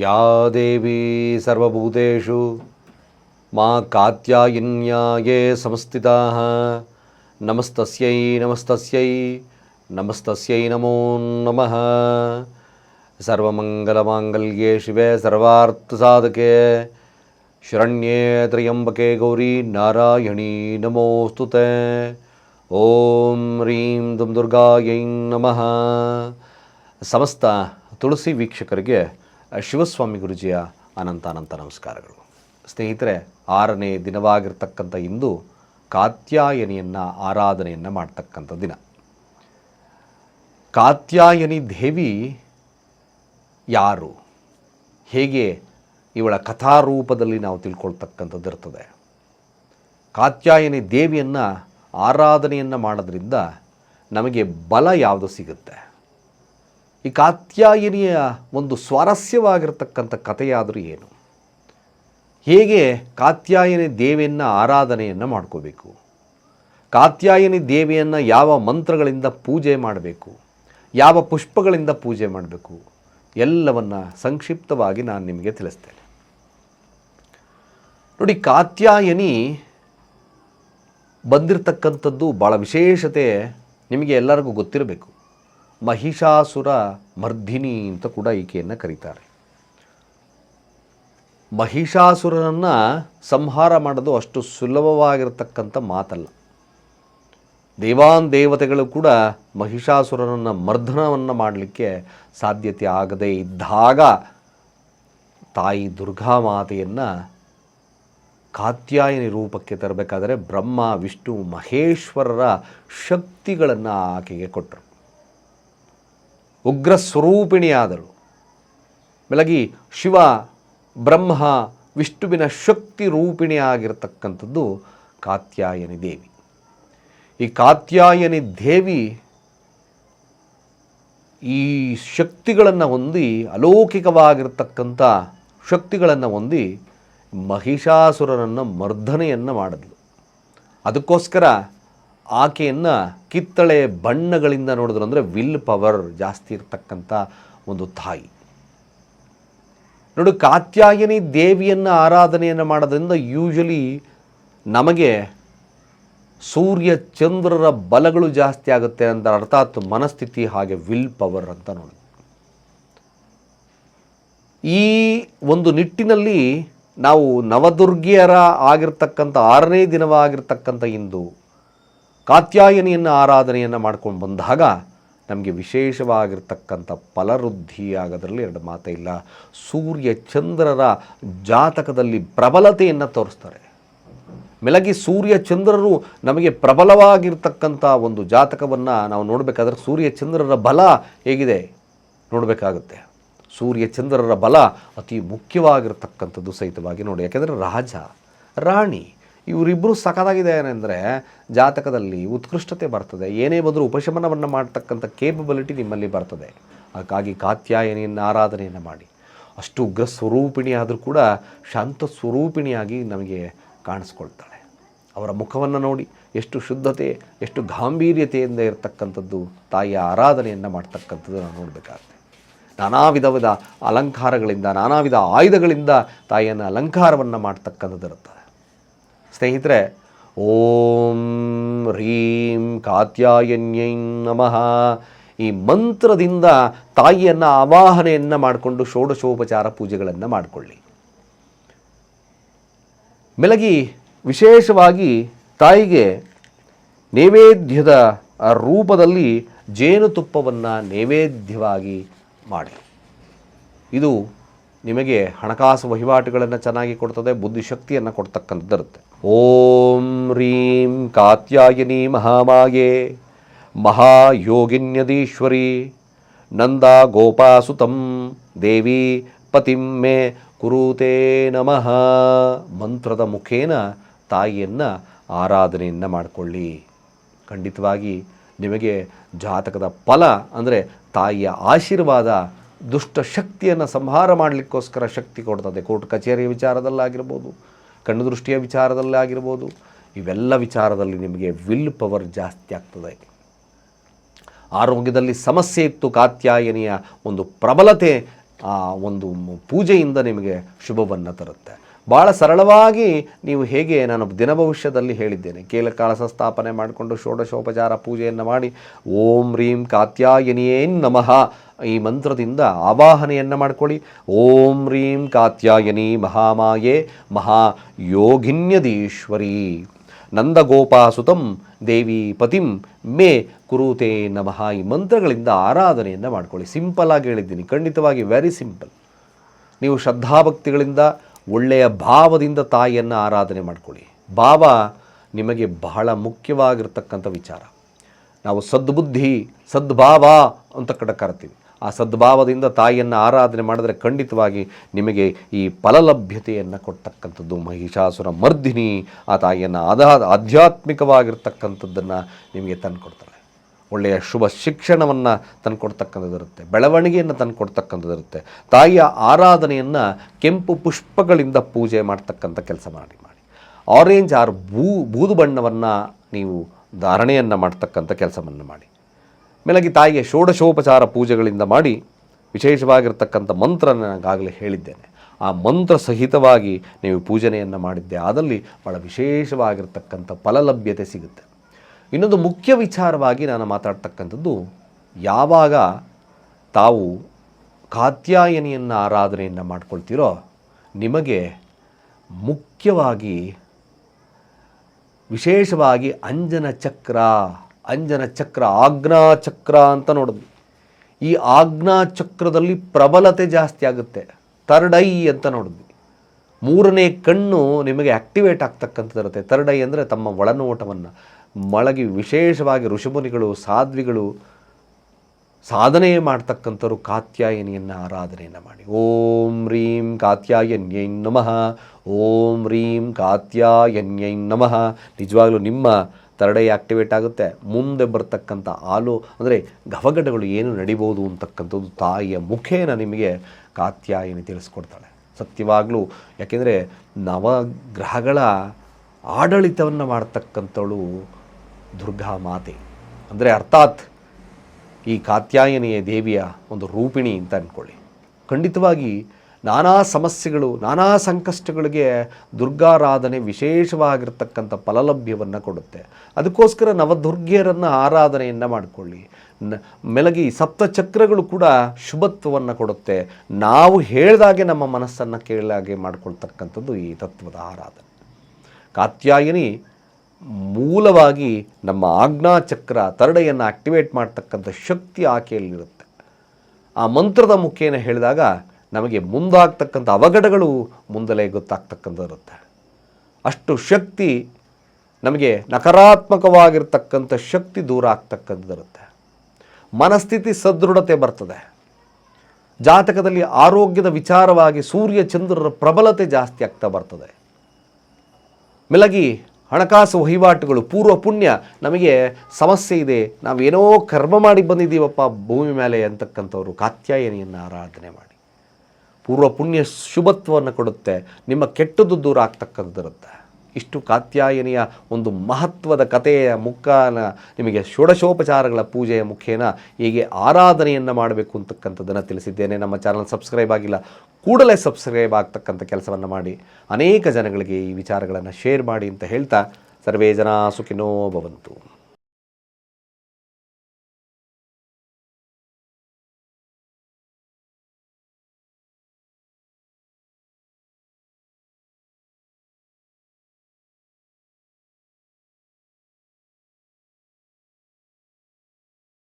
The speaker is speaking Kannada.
ಯಾ ದೇವೀ ಸರ್ವಭೂತೇಷು? ಮಾ ಕಾತ್ಯಾಯಿನ್ಯಾಯೇ ಸಂಸ್ಥಿತಾ ನಮಸ್ತಸ್ಯೈ ನಮಸ್ತಸ್ಯೈ ನಮಸ್ತಸ್ಯೈ ನಮೋ ನಮಃ. ಸರ್ವಮಂಗಲಮಾಂಗಲ್ಯೆ ಶಿವೆ ಸರ್ವಾರ್ಥಸಾಧಕೆ. ಶರಣ್ಯೇ ತ್ರಯಂಬಕೆ ಗೌರಿ ನಾರಾಯಣೀ ನಮೋಸ್ತು ಓಂ ರೀಂ ದುಂ ದುರ್ಗಾಯೈ ನಮಃ. ಸಮಸ್ತ ತುಳಸಿ ವೀಕ್ಷಕರಿಗೆ ಶಿವಸ್ವಾಮಿ ಗುರುಜಿಯ ಅನಂತ ಅನಂತ ನಮಸ್ಕಾರಗಳು. ಸ್ನೇಹಿತರೆ, ಆರನೇ ದಿನವಾಗಿರ್ತಕ್ಕಂಥ ಇಂದು ಕಾತ್ಯಾಯನಿಯನ್ನು ಆರಾಧನೆಯನ್ನು ಮಾಡ್ತಕ್ಕಂಥ ದಿನ. ಕಾತ್ಯಾಯನಿ ದೇವಿ ಯಾರು? ಹೇಗೆ ಇವಳ ಕಥಾರೂಪದಲ್ಲಿ ನಾವು ತಿಳ್ಕೊಳ್ತಕ್ಕಂಥದ್ದು ಇರ್ತದೆ. ಕಾತ್ಯಾಯನಿ ದೇವಿಯನ್ನು ಆರಾಧನೆಯನ್ನು ಮಾಡೋದ್ರಿಂದ ನಮಗೆ ಬಲ ಯಾವುದು ಸಿಗುತ್ತೆ? ಈ ಕಾತ್ಯಾಯಿನಿಯ ಒಂದು ಸ್ವಾರಸ್ಯವಾಗಿರ್ತಕ್ಕಂಥ ಕಥೆಯಾದರೂ ಏನು? ಹೇಗೆ ಕಾತ್ಯಾಯನಿ ದೇವಿಯನ್ನು ಆರಾಧನೆಯನ್ನು ಮಾಡ್ಕೋಬೇಕು? ಕಾತ್ಯಾಯನಿ ದೇವಿಯನ್ನು ಯಾವ ಮಂತ್ರಗಳಿಂದ ಪೂಜೆ ಮಾಡಬೇಕು? ಯಾವ ಪುಷ್ಪಗಳಿಂದ ಪೂಜೆ ಮಾಡಬೇಕು? ಎಲ್ಲವನ್ನು ಸಂಕ್ಷಿಪ್ತವಾಗಿ ನಾನು ನಿಮಗೆ ತಿಳಿಸ್ತೇನೆ. ನೋಡಿ, ಕಾತ್ಯಾಯನಿ ಬಂದಿರತಕ್ಕಂಥದ್ದು ಭಾಳ ವಿಶೇಷತೆ ನಿಮಗೆ ಎಲ್ಲರಿಗೂ ಗೊತ್ತಿರಬೇಕು. ಮಹಿಷಾಸುರ ಮರ್ಧಿನಿ ಅಂತ ಕೂಡ ಈಕೆಯನ್ನು ಕರೀತಾರೆ. ಮಹಿಷಾಸುರನನ್ನು ಸಂಹಾರ ಮಾಡೋದು ಅಷ್ಟು ಸುಲಭವಾಗಿರತಕ್ಕಂಥ ಮಾತಲ್ಲ. ದೇವಾನ್ ದೇವತೆಗಳು ಕೂಡ ಮಹಿಷಾಸುರನನ್ನು ಮರ್ಧನವನ್ನು ಮಾಡಲಿಕ್ಕೆ ಸಾಧ್ಯತೆ ಆಗದೇ ಇದ್ದಾಗ ತಾಯಿ ದುರ್ಗಾ ಮಾತೆಯನ್ನು ಕಾತ್ಯಾಯನಿ ರೂಪಕ್ಕೆ ತರಬೇಕಾದರೆ ಬ್ರಹ್ಮ, ವಿಷ್ಣು, ಮಹೇಶ್ವರರ ಶಕ್ತಿಗಳನ್ನು ಆಕೆಗೆ ಕೊಟ್ಟರು ಉಗ್ರ ಸ್ವರೂಪಿಣಿಯಾದಳು ಬೆಳಗಿ ಶಿವ ಬ್ರಹ್ಮ ವಿಷ್ಣುವಿನ ಶಕ್ತಿ ರೂಪಿಣಿಯಾಗಿರ್ತಕ್ಕಂಥದ್ದು ಕಾತ್ಯಾಯನಿ ದೇವಿ. ಈ ಕಾತ್ಯಾಯನಿ ದೇವಿ ಈ ಶಕ್ತಿಗಳನ್ನು ಹೊಂದಿ, ಅಲೌಕಿಕವಾಗಿರ್ತಕ್ಕಂಥ ಶಕ್ತಿಗಳನ್ನು ಹೊಂದಿ ಮಹಿಷಾಸುರನನ್ನು ಮರ್ಧನೆಯನ್ನು ಮಾಡಿದ್ಲು. ಅದಕ್ಕೋಸ್ಕರ ಆಕೆಯನ್ನು ಕಿತ್ತಳೆ ಬಣ್ಣಗಳಿಂದ ನೋಡಿದ್ರು ಅಂದರೆ ವಿಲ್ ಪವರ್ ಜಾಸ್ತಿ ಇರತಕ್ಕಂಥ ಒಂದು ತಾಯಿ. ನೋಡು, ಕಾತ್ಯಾಯನಿ ದೇವಿಯನ್ನು ಆರಾಧನೆಯನ್ನು ಮಾಡೋದ್ರಿಂದ ಯೂಶಲಿ ನಮಗೆ ಸೂರ್ಯ ಚಂದ್ರರ ಬಲಗಳು ಜಾಸ್ತಿ ಆಗುತ್ತೆ ಅಂತ ಅರ್ಥಾತ್ ಮನಸ್ಥಿತಿ ಹಾಗೆ ವಿಲ್ ಪವರ್ ಅಂತ ನೋಡಿ. ಈ ಒಂದು ನಿಟ್ಟಿನಲ್ಲಿ ನಾವು ನವದುರ್ಗಿಯರ ಆಗಿರ್ತಕ್ಕಂಥ, ಆರನೇ ದಿನವಾಗಿರ್ತಕ್ಕಂಥ ಇಂದು ಕಾತ್ಯಾಯನಿಯನ್ನು ಆರಾಧನೆಯನ್ನು ಮಾಡ್ಕೊಂಡು ಬಂದಾಗ ನಮಗೆ ವಿಶೇಷವಾಗಿರ್ತಕ್ಕಂಥ ಫಲವೃದ್ಧಿ ಆಗೋದ್ರಲ್ಲಿ ಎರಡು ಮಾತೇ ಇಲ್ಲ. ಸೂರ್ಯ ಚಂದ್ರರ ಜಾತಕದಲ್ಲಿ ಪ್ರಬಲತೆಯನ್ನು ತೋರಿಸ್ತಾರೆ. ಮೆಲಗಿ ಸೂರ್ಯ ಚಂದ್ರರು ನಮಗೆ ಪ್ರಬಲವಾಗಿರ್ತಕ್ಕಂಥ ಒಂದು ಜಾತಕವನ್ನು ನಾವು ನೋಡಬೇಕಾದ್ರೆ ಸೂರ್ಯ ಚಂದ್ರರ ಬಲ ಹೇಗಿದೆ? ನೋಡಬೇಕಾಗುತ್ತೆ. ಸೂರ್ಯ ಚಂದ್ರರ ಬಲ ಅತಿ ಮುಖ್ಯವಾಗಿರ್ತಕ್ಕಂಥದ್ದು ಸಹಿತವಾಗಿ ನೋಡಿ. ಯಾಕೆಂದರೆ ರಾಜ, ರಾಣಿ. ಇವರಿಬ್ಬರು ಸಖತ್ತಾಗಿದೆ ಏನೆಂದರೆ ಜಾತಕದಲ್ಲಿ ಉತ್ಕೃಷ್ಟತೆ ಬರ್ತದೆ. ಏನೇ ಬಂದರೂ ಉಪಶಮನವನ್ನು ಮಾಡ್ತಕ್ಕಂಥ ಕೇಪಬಿಲಿಟಿ ನಿಮ್ಮಲ್ಲಿ ಬರ್ತದೆ. ಹಾಗಾಗಿ ಕಾತ್ಯಾಯನಿಯನ್ನು ಆರಾಧನೆಯನ್ನು ಮಾಡಿ. ಅಷ್ಟು ಉಗ್ರ ಸ್ವರೂಪಿಣಿ ಆದರೂ ಕೂಡ ಶಾಂತ ಸ್ವರೂಪಿಣಿಯಾಗಿ ನಮಗೆ ಕಾಣಿಸ್ಕೊಳ್ತಾಳೆ. ಅವರ ಮುಖವನ್ನು ನೋಡಿ ಎಷ್ಟು ಶುದ್ಧತೆ, ಎಷ್ಟು ಗಾಂಭೀರ್ಯತೆಯಿಂದ ಇರತಕ್ಕಂಥದ್ದು ತಾಯಿಯ ಆರಾಧನೆಯನ್ನು ಮಾಡ್ತಕ್ಕಂಥದ್ದು ನಾವು ನೋಡಬೇಕಾಗುತ್ತೆ. ನಾನಾ ವಿಧ ವಿಧ ಅಲಂಕಾರಗಳಿಂದ, ನಾನಾ ವಿಧ ಆಯುಧಗಳಿಂದ ತಾಯಿಯನ್ನು ಅಲಂಕಾರವನ್ನು ಮಾಡ್ತಕ್ಕಂಥದ್ದು ಇರುತ್ತದೆ ಸ್ನೇಹಿತರೆ, ಓಂ ಹ್ರೀಂ ಕಾತ್ಯಾಯನ್ಯೈ ನಮಃ. ಈ ಮಂತ್ರದಿಂದ ತಾಯಿಯನ್ನು ಆವಾಹನೆಯನ್ನು ಮಾಡಿಕೊಂಡು ಷೋಡಶೋಪಚಾರ ಪೂಜೆಗಳನ್ನು ಮಾಡಿಕೊಳ್ಳಿ. ಮೆಲಗಿ, ವಿಶೇಷವಾಗಿ ತಾಯಿಗೆ ನೈವೇದ್ಯದ ರೂಪದಲ್ಲಿ ಜೇನುತುಪ್ಪವನ್ನು ನೈವೇದ್ಯವಾಗಿ ಮಾಡಿ. ಇದು ನಿಮಗೆ ಹಣಕಾಸು ವಹಿವಾಟುಗಳನ್ನು ಚೆನ್ನಾಗಿ ಕೊಡ್ತದೆ, ಬುದ್ಧಿಶಕ್ತಿಯನ್ನು ಕೊಡ್ತಕ್ಕಂಥದ್ದಿರುತ್ತೆ ಓಂ ರೀಂ ಕಾತ್ಯಾಯಿನಿ ಮಹಾಮಾಯೆ, ಮಹಾಯೋಗಿನ್ಯದೀಶ್ವರಿ, ನಂದ ಗೋಪಾಸುತಂ ದೇವಿ ಪತಿಂ ಮೇ ಕುರುತೇ ನಮಃ. ಮಂತ್ರದ ಮುಖೇನ ತಾಯಿಯನ್ನು ಆರಾಧನೆಯನ್ನು ಮಾಡಿಕೊಳ್ಳಿ. ಖಂಡಿತವಾಗಿ ನಿಮಗೆ ಜಾತಕದ ಫಲ ಅಂದರೆ ತಾಯಿಯ ಆಶೀರ್ವಾದ ದುಷ್ಟ ಶಕ್ತಿಯನ್ನು ಸಂಹಾರ ಮಾಡಲಿಕ್ಕೋಸ್ಕರ ಶಕ್ತಿ ಕೊಡ್ತದೆ. ಕೋರ್ಟ್ ಕಚೇರಿಯ ವಿಚಾರದಲ್ಲಾಗಿರ್ಬೋದು, ಕಣ್ಣು ದೃಷ್ಟಿಯ ವಿಚಾರದಲ್ಲಾಗಿರ್ಬೋದು, ಇವೆಲ್ಲ ವಿಚಾರದಲ್ಲಿ ನಿಮಗೆ ವಿಲ್ ಪವರ್ ಜಾಸ್ತಿ ಆಗ್ತದೆ. ಆರೋಗ್ಯದಲ್ಲಿ ಸಮಸ್ಯೆ ಇತ್ತು ಕಾತ್ಯಾಯನಿಯ ಒಂದು ಪ್ರಬಲತೆ, ಆ ಒಂದು ಪೂಜೆಯಿಂದ ನಿಮಗೆ ಶುಭವನ್ನು ತರುತ್ತೆ. ಭಾಳ ಸರಳವಾಗಿ ನೀವು ಹೇಗೆ ನಾನು ದಿನ ಭವಿಷ್ಯದಲ್ಲಿ ಹೇಳಿದ್ದೇನೆ. ಕೇಲ ಕಳಸ ಸ್ಥಾಪನೆ ಮಾಡಿಕೊಂಡು ಷೋಡಶೋಪಚಾರ ಪೂಜೆಯನ್ನು ಮಾಡಿ, ಓಂ ರೀಂ ಕಾತ್ಯಾಯನಿಯೇ ನಮಃ, ಈ ಮಂತ್ರದಿಂದ ಆವಾಹನೆಯನ್ನು ಮಾಡ್ಕೊಳ್ಳಿ. ಓಂ ರೀಂ ಕಾತ್ಯಾಯನಿ ಮಹಾಮಾಯೆ ಮಹಾ ಯೋಗಿನ್ಯದೀಶ್ವರಿ ನಂದಗೋಪಾಸುತಂ ದೇವಿ ಪತಿಂ ಮೇ ಕುರುತೆ ನಮಃ, ಈ ಮಂತ್ರಗಳಿಂದ ಆರಾಧನೆಯನ್ನು ಮಾಡ್ಕೊಳ್ಳಿ. ಸಿಂಪಲ್ ಆಗಿ ಹೇಳಿದ್ದೀನಿ. ಖಂಡಿತವಾಗಿ ವೆರಿ ಸಿಂಪಲ್ ನೀವು ಶ್ರದ್ಧಾಭಕ್ತಿಗಳಿಂದ ಒಳ್ಳೆಯ ಭಾವದಿಂದ ತಾಯಿಯನ್ನು ಆರಾಧನೆ ಮಾಡಿಕೊಳ್ಳಿ. ಭಾವ ನಿಮಗೆ ಬಹಳ ಮುಖ್ಯವಾಗಿರ್ತಕ್ಕಂಥ ವಿಚಾರ. ನಾವು ಸದ್ಬುದ್ಧಿ, ಸದ್ಭಾವ ಅಂತ ಕಡೆ ಕರಿತೀವಿ. ಆ ಸದ್ಭಾವದಿಂದ ತಾಯಿಯನ್ನು ಆರಾಧನೆ ಮಾಡಿದರೆ ಖಂಡಿತವಾಗಿ ನಿಮಗೆ ಈ ಫಲಲಭ್ಯತೆಯನ್ನು ಕೊಡ್ತಕ್ಕಂಥದ್ದು. ಮಹಿಷಾಸುರ ಮರ್ದಿನಿ ಆ ತಾಯಿಯನ್ನು ಆಧಾ, ಆಧ್ಯಾತ್ಮಿಕವಾಗಿರ್ತಕ್ಕಂಥದ್ದನ್ನು ನಿಮಗೆ ತಂದುಕೊಡ್ತಾಳೆ ಒಳ್ಳೆಯ ಶುಭ ಶಿಕ್ಷಣವನ್ನು ತಂದುಕೊಡ್ತಕ್ಕಂಥದ್ದಿರುತ್ತೆ, ಬೆಳವಣಿಗೆಯನ್ನು ತಂದುಕೊಡ್ತಕ್ಕಂಥದ್ದಿರುತ್ತೆ. ತಾಯಿಯ ಆರಾಧನೆಯನ್ನು ಕೆಂಪು ಪುಷ್ಪಗಳಿಂದ ಪೂಜೆ ಮಾಡ್ತಕ್ಕಂಥ ಕೆಲಸ ಮಾಡಿ ಮಾಡಿ. ಆರೆಂಜ್ ಆರ್ ಬೂ, ಬೂದು ಬಣ್ಣವನ್ನು ನೀವು ಧಾರಣೆಯನ್ನು ಮಾಡ್ತಕ್ಕಂಥ ಕೆಲಸವನ್ನು ಮಾಡಿ. ಮೇಲಾಗಿ ತಾಯಿಗೆ ಷೋಡಶೋಪಚಾರ ಪೂಜೆಗಳಿಂದ ಮಾಡಿ ವಿಶೇಷವಾಗಿರ್ತಕ್ಕಂಥ ಮಂತ್ರ ನನಗಾಗಲೇ ಹೇಳಿದ್ದೇನೆ. ಆ ಮಂತ್ರ ಸಹಿತವಾಗಿ ನೀವು ಪೂಜನೆಯನ್ನು ಮಾಡಿದ್ದೆ ಆದಲ್ಲಿ ಭಾಳ ವಿಶೇಷವಾಗಿರ್ತಕ್ಕಂಥ ಫಲಲಭ್ಯತೆ ಸಿಗುತ್ತೆ. ಇನ್ನೊಂದು ಮುಖ್ಯ ವಿಚಾರವಾಗಿ ನಾನು ಮಾತಾಡ್ತಕ್ಕಂಥದ್ದು ಯಾವಾಗ ತಾವು ಕಾತ್ಯಾಯನಿಯನ್ನು ಆರಾಧನೆಯನ್ನು ಮಾಡ್ಕೊಳ್ತೀರೋ ನಿಮಗೆ ಮುಖ್ಯವಾಗಿ ವಿಶೇಷವಾಗಿ ಅಂಜನ ಚಕ್ರ ಅಂಜನ ಚಕ್ರ, ಆಜ್ಞಾ ಚಕ್ರ ಅಂತ ನೋಡಿದ್ವಿ ಈ ಆಜ್ಞಾ ಚಕ್ರದಲ್ಲಿ ಪ್ರಬಲತೆ ಜಾಸ್ತಿ ಆಗುತ್ತೆ. ತರ್ಡೈ ಅಂತ ನೋಡಿದ್ವಿ ಮೂರನೇ ಕಣ್ಣು ನಿಮಗೆ ಆಕ್ಟಿವೇಟ್ ಆಗ್ತಕ್ಕಂಥದ್ದಿರುತ್ತೆ. ಥರ್ಡ್ ಐ ಅಂದರೆ ತಮ್ಮ ಒಳನೋಟವನ್ನು. ಮಳಗಿ ವಿಶೇಷವಾಗಿ ಋಷಿಮುನಿಗಳು, ಸಾಧ್ವಿಗಳು ಸಾಧನೆ ಮಾಡ್ತಕ್ಕಂಥವ್ರು ಕಾತ್ಯಾಯನಿಯನ್ನು ಆರಾಧನೆಯನ್ನು ಮಾಡಿ. ಓಂ ರೀಂ ಕಾತ್ಯಾಯನ್ಯೈ ನಮಃ. ಓಂ ರೀಂ ಕಾತ್ಯಾಯನ್ಯೈ ನಮಃ. ನಿಜವಾಗಲೂ ನಿಮ್ಮ ತರಡೆ ಆಕ್ಟಿವೇಟ್ ಆಗುತ್ತೆ. ಮುಂದೆ ಬರ್ತಕ್ಕಂಥ ಆಲು ಅಂದರೆ ಘವಘಟಗಳು ಏನು ನಡಿಬೋದು ಅಂತಕ್ಕಂಥದ್ದು ತಾಯಿಯ ಮುಖೇನ ನಿಮಗೆ ಕಾತ್ಯಾಯನಿ ತಿಳಿಸ್ಕೊಡ್ತಾಳೆ. ಸತ್ಯವಾಗಲೂ. ಯಾಕೆಂದರೆ ನವಗ್ರಹಗಳ ಆಡಳಿತವನ್ನು ಮಾಡ್ತಕ್ಕಂಥವಳು ದುರ್ಗಾ ಮಾತೆ. ಅಂದರೆ ಅರ್ಥಾತ್ ಈ ಕಾತ್ಯಾಯನಿಯ ದೇವಿಯ ಒಂದು ರೂಪಿಣಿ ಅಂತ ಅಂದ್ಕೊಳ್ಳಿ ಖಂಡಿತವಾಗಿ ನಾನಾ ಸಮಸ್ಯೆಗಳು, ನಾನಾ ಸಂಕಷ್ಟಗಳಿಗೆ ದುರ್ಗಾರಾಧನೆ ವಿಶೇಷವಾಗಿರ್ತಕ್ಕಂಥ ಫಲಲಭ್ಯವನ್ನು ಕೊಡುತ್ತೆ. ಅದಕ್ಕೋಸ್ಕರ ನವದುರ್ಗಿಯರನ್ನು ಆರಾಧನೆಯನ್ನು ಮಾಡಿಕೊಳ್ಳಿ. ನ, ಮೆಲಗಿ ಸಪ್ತಚಕ್ರಗಳು ಕೂಡ ಶುಭತ್ವವನ್ನು ಕೊಡುತ್ತೆ. ನಾವು ಹೇಳಿದಾಗೆ ನಮ್ಮ ಮನಸ್ಸನ್ನು ಕೇಳಾಗೆ ಮಾಡಿಕೊಳ್ತಕ್ಕಂಥದ್ದು ಈ ತತ್ವದ ಆರಾಧನೆ. ಕಾತ್ಯಾಯಿನಿ ಮೂಲವಾಗಿ ನಮ್ಮ ಆಜ್ಞಾಚಕ್ರ ತರಡೆಯನ್ನು ಆಕ್ಟಿವೇಟ್ ಮಾಡ್ತಕ್ಕಂಥ ಶಕ್ತಿ ಆಕೆಯಲ್ಲಿರುತ್ತೆ. ಆ ಮಂತ್ರದ ಮುಖೇನ ಹೇಳಿದಾಗ ನಮಗೆ ಮುಂದಾಗ್ತಕ್ಕಂಥ ಅವಘಡಗಳು ಮುಂದಲೇ ಗೊತ್ತಾಗ್ತಕ್ಕಂಥದ್ದಿರುತ್ತೆ. ಅಷ್ಟು ಶಕ್ತಿ ನಮಗೆ ನಕಾರಾತ್ಮಕವಾಗಿರ್ತಕ್ಕಂಥ ಶಕ್ತಿ ದೂರ ಆಗ್ತಕ್ಕಂಥದ್ದಿರುತ್ತೆ. ಮನಸ್ಥಿತಿ ಸದೃಢತೆ ಬರ್ತದೆ. ಜಾತಕದಲ್ಲಿ ಆರೋಗ್ಯದ ವಿಚಾರವಾಗಿ ಸೂರ್ಯ ಚಂದ್ರರ ಪ್ರಬಲತೆ ಜಾಸ್ತಿ ಆಗ್ತಾ ಬರ್ತದೆ. ಮೆಲಗಿ ಹಣಕಾಸು ವಹಿವಾಟುಗಳು, ಪೂರ್ವ ಪುಣ್ಯ, ನಮಗೆ ಸಮಸ್ಯೆ ಇದೆ, ನಾವೇನೋ ಕರ್ಮ ಮಾಡಿ ಬಂದಿದ್ದೀವಪ್ಪ ಭೂಮಿ ಮೇಲೆ ಅಂತಕ್ಕಂಥವ್ರು ಕಾತ್ಯಾಯನಿಯನ್ನು ಆರಾಧನೆ ಮಾಡಿ. ಪೂರ್ವ ಪುಣ್ಯ ಶುಭತ್ವವನ್ನು ಕೊಡುತ್ತೆ. ನಿಮ್ಮ ಕೆಟ್ಟದ್ದು ದೂರ ಆಗ್ತಕ್ಕಂಥದ್ದಿರುತ್ತೆ. ಇಷ್ಟು ಕಾತ್ಯಾಯನಿಯ ಒಂದು ಮಹತ್ವದ ಕಥೆಯ ಮುಖಾನ ನಿಮಗೆ ಷೋಡಶೋಪಚಾರಗಳ ಪೂಜೆಯ ಮುಖೇನ ಹೀಗೆ ಆರಾಧನೆಯನ್ನು ಮಾಡಬೇಕು ಅಂತಕ್ಕಂಥದ್ದನ್ನು ತಿಳಿಸಿದ್ದೇನೆ. ನಮ್ಮ ಚಾನಲ್ ಸಬ್ಸ್ಕ್ರೈಬ್ ಆಗಿಲ್ಲ, ಕೂಡಲೇ ಸಬ್ಸ್ಕ್ರೈಬ್ ಆಗ್ತಕ್ಕಂಥ ಕೆಲಸವನ್ನು ಮಾಡಿ. ಅನೇಕ ಜನಗಳಿಗೆ ಈ ವಿಚಾರಗಳನ್ನು ಶೇರ್ ಮಾಡಿ ಅಂತ ಹೇಳ್ತಾ ಸರ್ವೇ ಜನ ಸುಖಿನೋ ಭವಂತು.